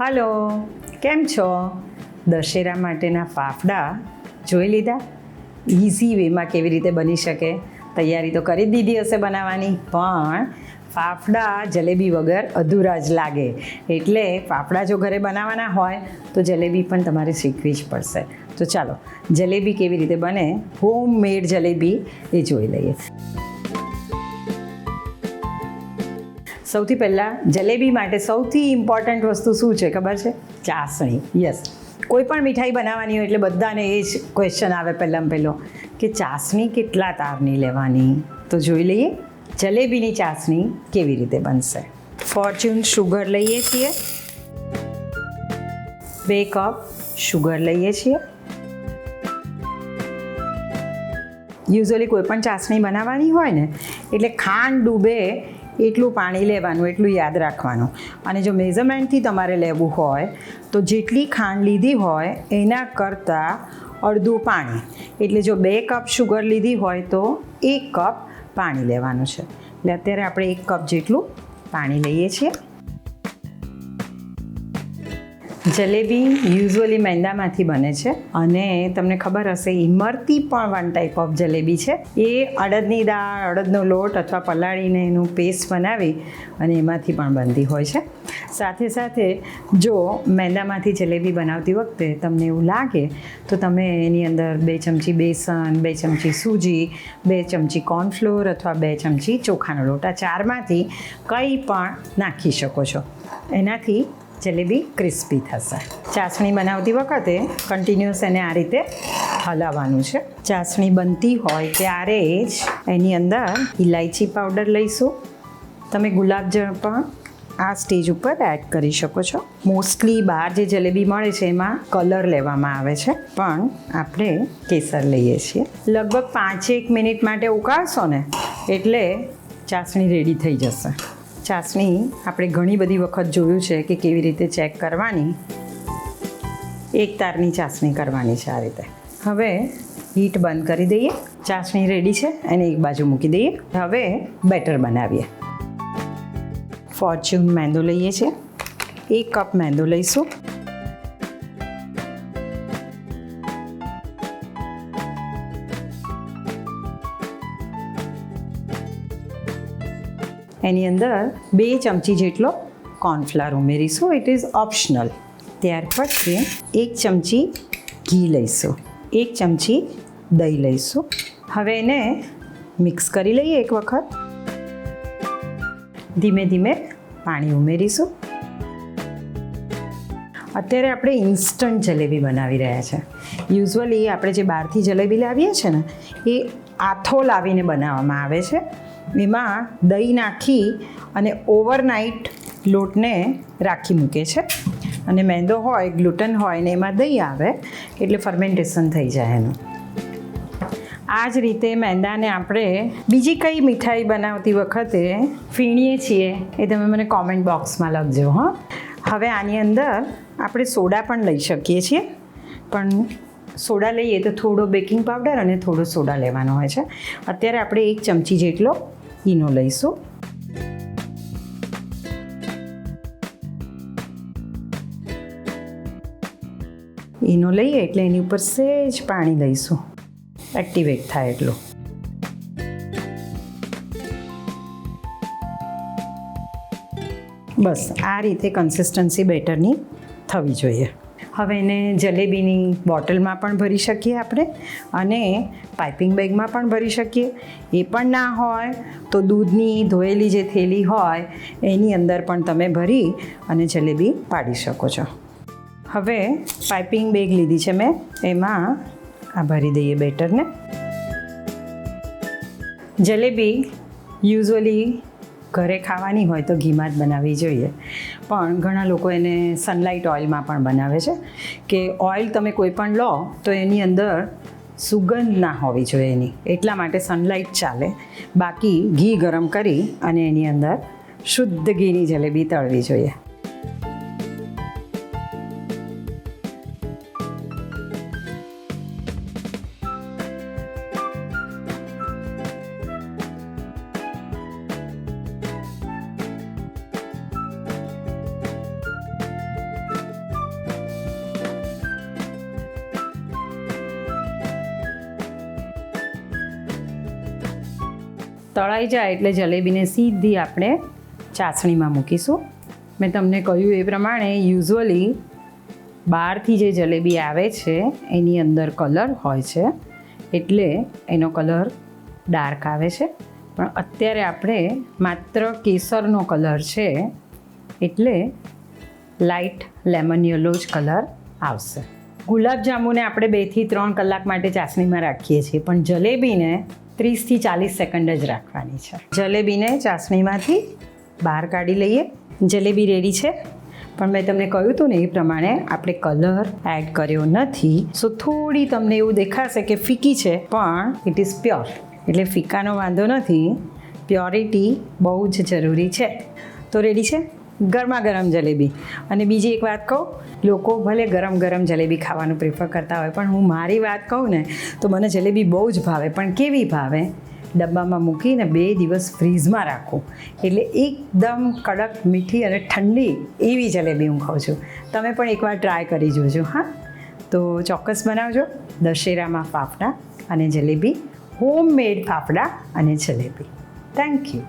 Hello, કેમ છો? દશેરા માટેના ફાફડા જોઈ લીધા? ઇઝી વેમાં કેવી રીતે બની શકે? તૈયારી તો કરી દીધી હશે બનાવવાની, પણ ફાફડા જલેબી વગર અધૂરા જ લાગે. એટલે ફાફડા જો ઘરે બનાવવાના હોય, તો જલેબી પણ તમારે શીખવી જ પડશે. તો ચાલો, જલેબી કેવી રીતે બને? હોમ મેડ જલેબી એ જોઈ લઈએ. સૌથી પહેલાં જલેબી માટે સૌથી ઇમ્પોર્ટન્ટ વસ્તુ શું છે ખબર છે? ચાસણી. યસ કોઈ પણ મીઠાઈ બનાવવાની હોય એટલે બધાને એ જ ક્વેશ્ચન આવે પહેલાં પહેલો. કે ચાસણી કેટલા તારની લેવાની? તો જોઈ લઈએ જલેબીની ચાસણી કેવી રીતે બનશે? ફોર્ચ્યુન શુગર લઈએ છીએ. બે કપ શુગર લઈએ છીએ. યુઝઅલી કોઈ પણ ચાસણી બનાવવાની હોય ને એટલે ખાંડ ડૂબે એટલું પાણી લેવાનું, એટલું યાદ રાખવાનું. અને જો મેઝરમેન્ટથી તમારે લેવું હોય, તો જેટલી ખાંડ લીધી હોય, એના કરતાં અડધું પાણી. એટલે જો બે કપ શુગર લીધી હોય, તો એક કપ પાણી લેવાનું છે. એટલે અત્યારે આપણે એક કપ જેટલું પાણી લઈએ છીએ. જલેબી યુઝ્યુઅલી મેંદામાંથી બને છે અને તમને ખબર હશે ઇમરતી પણ વન ટાઈપ ઓફ જલેબી છે. એ અડદની દાળ, અડદનો લોટ અથવા પલાળીને એનું પેસ્ટ બનાવી અને એમાંથી પણ બનતી હોય છે. સાથે સાથે જો મેંદામાંથી જલેબી બનાવતી વખતે તમને એવું લાગે, તો તમે એની અંદર બે ચમચી બેસન, બે ચમચી સૂજી, બે ચમચી કોર્નફ્લોર અથવા બે ચમચી ચોખાનો લોટ આ ચારમાંથી કંઈ પણ નાખી શકો છો. એનાથી જલેબી ક્રિસ્પી થશે. ચાસણી બનાવતી વખતે કન્ટિન્યુઅસ એને આ રીતે હલાવવાનું છે. ચાસણી બનતી હોય ત્યારે જ એની અંદર ઇલાયચી પાવડર લઈશું. તમે ગુલાબજળ પણ આ સ્ટેજ ઉપર એડ કરી શકો છો. મોસ્ટલી બહાર જે જલેબી મળે છે એમાં કલર લેવામાં આવે છે. પણ આપણે કેસર લઈએ છીએ. લગભગ પાંચેક મિનિટ માટે ઉકાળશો ને, એટલે ચાસણી રેડી થઈ જશે. ચાસણી આપણે ઘણી બધી વખત જોયું છે કે કેવી રીતે ચેક કરવાની. એક તારની ચાસણી કરવાની છે આ રીતે. હવે હીટ બંધ કરી દઈએ. ચાસણી રેડી છે એને એક બાજુ મૂકી દઈએ. હવે બેટર બનાવીએ. ફોર્ચ્યુન મેંદો લઈએ છીએ. એક કપ મેંદો લઈશું. એની અંદર બે ચમચી જેટલો કોર્નફ્લાર ઉમેરીશું. ઇટ ઇઝ ઓપ્શનલ ત્યાર પછી એક ચમચી ઘી લઈશું. એક ચમચી દહીં લઈશું. હવે એને મિક્સ કરી લઈએ એક વખત. ધીમે ધીમે પાણી ઉમેરીશું. અત્યારે આપણે ઇન્સ્ટન્ટ જલેબી બનાવી રહ્યા છે. યુઝવલી આપણે જે બહારથી જલેબી લાવીએ છીએ ને, એ આથો લાવીને બનાવવામાં આવે છે. એમાં દહીં નાખી અને ઓવરનાઇટ લોટને રાખી મૂકે છે. અને મેંદો હોય, ગ્લુટન હોય ને એમાં દહીં આવે, એટલે ફર્મેન્ટેશન થઈ જાય એનું. આ જ રીતે મેંદાને આપણે બીજી કઈ મીઠાઈ બનાવતી વખતે ફીણીએ છીએ એ તમે મને કોમેન્ટ બોક્સમાં લખજો, હં. હવે આની અંદર આપણે સોડા પણ લઈ શકીએ છીએ. પણ સોડા લઈએ તો થોડો બેકિંગ પાવડર અને થોડો સોડા લેવાનો હોય છે. અત્યારે આપણે એક ચમચી જેટલો ઈનો લઈશું. ઈનો લઈએ એટલે એની ઉપર સહેજ પાણી લઈશું. એક્ટિવેટ થાય એટલું. બસ, આ રીતે કન્સિસ્ટન્સી બેટરની થવી જોઈએ. હવે એને જલેબીની બોટલમાં પણ ભરી શકીએ આપણે અને પાઇપિંગ બેગમાં પણ ભરી શકીએ. એ પણ ના હોય તો દૂધની ધોયેલી જે થેલી હોય એની અંદર પણ તમે ભરી અને જલેબી પાડી શકો છો. હવે પાઇપિંગ બેગ લીધી છે મેં, એમાં આ ભરી દઈએ બેટરને. જલેબી યુઝઅલી ઘરે ખાવાની હોય તો ઘીમાં જ બનાવવી જોઈએ. પણ ઘણા લોકો એને સનલાઇટ ઓઇલમાં પણ બનાવે છે કે ઓઇલ તમે કોઈ પણ લો તો એની અંદર સુગંધ ના હોવી જોઈએ એની. એટલા માટે સનલાઇટ ચાલે. બાકી ઘી ગરમ કરી અને એની અંદર શુદ્ધ ઘીની જલેબી તળવી જોઈએ. તળાઈ જાય એટલે જલેબીને સીધી આપણે ચાસણીમાં મૂકીશું. મેં તમને કહ્યું એ પ્રમાણે યુઝ્યુઅલી બહારથી જે જલેબી આવે છે, એની અંદર કલર હોય છે. એટલે એનો કલર ડાર્ક આવે છે. પણ અત્યારે આપણે માત્ર કેસરનો કલર છે, એટલે લાઇટ લેમન યલો જ કલર આવશે. ગુલાબજાંબુને આપણે બેથી ત્રણ કલાક માટે ચાસણીમાં રાખીએ છીએ, પણ જલેબીને ત્રીસથી ચાલીસ સેકન્ડ જ રાખવાની છે. જલેબીને ચાસણીમાંથી બહાર કાઢી લઈએ. જલેબી રેડી છે. પણ મેં તમને કહ્યું હતું ને એ પ્રમાણે આપણે કલર એડ કર્યો નથી. સો થોડી તમને એવું દેખાશે કે ફીકી છે, પણ ઇટ ઇઝ પ્યોર એટલે ફીકાનો વાંધો નથી. પ્યોરિટી બહુ જ જરૂરી છે. તો રેડી છે? ગરમા ગરમ જલેબી. અને બીજી એક વાત કહું, લોકો ભલે ગરમ ગરમ જલેબી ખાવાનું પ્રિફર કરતા હોય, પણ હું મારી વાત કહું ને, તો મને જલેબી બહુ જ ભાવે. પણ કેવી ભાવે? ડબ્બામાં મૂકીને બે દિવસ ફ્રીઝમાં રાખું. એટલે એકદમ કડક, મીઠી અને ઠંડી એવી જલેબી હું ખાઉં છું. તમે પણ એકવાર ટ્રાય કરી જોજો, હા? તો ચોક્કસ બનાવજો. દશેરામાં ફાફડા અને જલેબી હોમ મેડ ફાફડા અને જલેબી. Thank you